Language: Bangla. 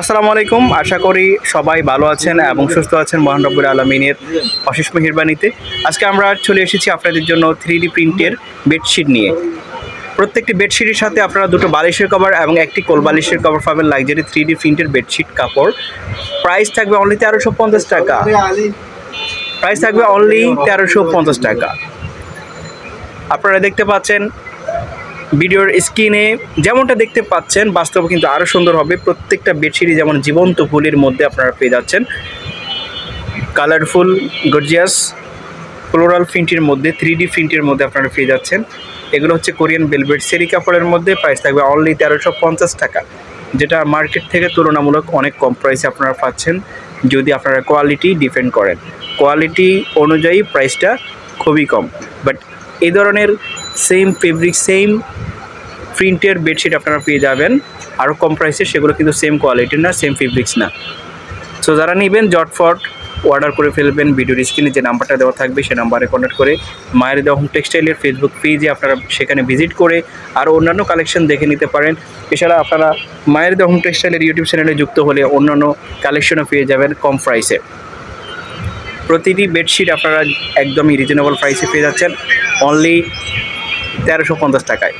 আসসালামু আলাইকুম। আশা করি সবাই ভালো আছেন এবং সুস্থ আছেন মহান আলমিনের অশেষ মেহেরবানিতে। আজকে আমরা চলে এসেছি আপনাদের জন্য থ্রি ডি প্রিন্টের বেডশিট নিয়ে। প্রত্যেকটি বেডশিটের সাথে আপনারা দুটো বালিশের কভার এবং একটি কোল বালিশের কভার পাবেন লাক্সারি থ্রি ডি প্রিন্টের বেডশিট কাপড়। প্রাইস থাকবে অনলি তেরোশো পঞ্চাশ টাকা। প্রাইস থাকবে অনলি তেরোশো পঞ্চাশ টাকা। আপনারা দেখতে পাচ্ছেন ভিডিওর স্ক্রিনে যেমনটা দেখতে পাচ্ছেন, বাস্তবে কিন্তু আরও সুন্দর হবে। প্রত্যেকটা বেডশিটই যেমন জীবন্ত ফুলের মধ্যে আপনারা পেয়ে যাচ্ছেন। কালারফুল গর্জিয়াস ফ্লোরাল প্রিন্টের মধ্যে থ্রি ডি প্রিন্টের মধ্যে আপনারা পেয়ে যাচ্ছেন। এগুলো হচ্ছে কোরিয়ান বেলভেট সেরি কাপড়ের মধ্যে প্রাইস থাকবে অনলি তেরোশো পঞ্চাশ টাকা। যেটা মার্কেট থেকে তুলনামূলক অনেক কম প্রাইসে আপনারা পাচ্ছেন, যদি আপনারা কোয়ালিটি ডিপেন্ড করেন। কোয়ালিটি অনুযায়ী প্রাইসটা খুবই কম। বাট এই ধরনের সেম ফেব্রিক সেম প্রিন্টের বেডশিট আপনারা পেয়ে যাবেন। আরও কম প্রাইসে সেগুলো কিন্তু সেম কোয়ালিটির না সেম ফেব্রিক্স না। সো যারা নেবেন জটফট অর্ডার করে ফেলবেন। ভিডিওর স্ক্রিনে যে নাম্বারটা দেওয়া থাকবে সেই নাম্বারে কন্ট্যাক্ট করে মায়ের দেওয়া হোম টেক্সটাইলের ফেসবুক পেজে আপনারা সেখানে ভিজিট করে আর অন্যান্য কালেকশন দেখে নিতে পারেন। এছাড়া আপনারা মায়ের দেওয়া হোম টেক্সটাইলের ইউটিউব চ্যানেলে যুক্ত হলে অন্যান্য কালেকশনও পেয়ে যাবেন কম প্রাইসে প্রতিটি বেডশিট আপনারা একদমই রিজনেবল প্রাইসে পেয়ে যাচ্ছেন। অনলি তেরোশো পঞ্চাশ টাকায়।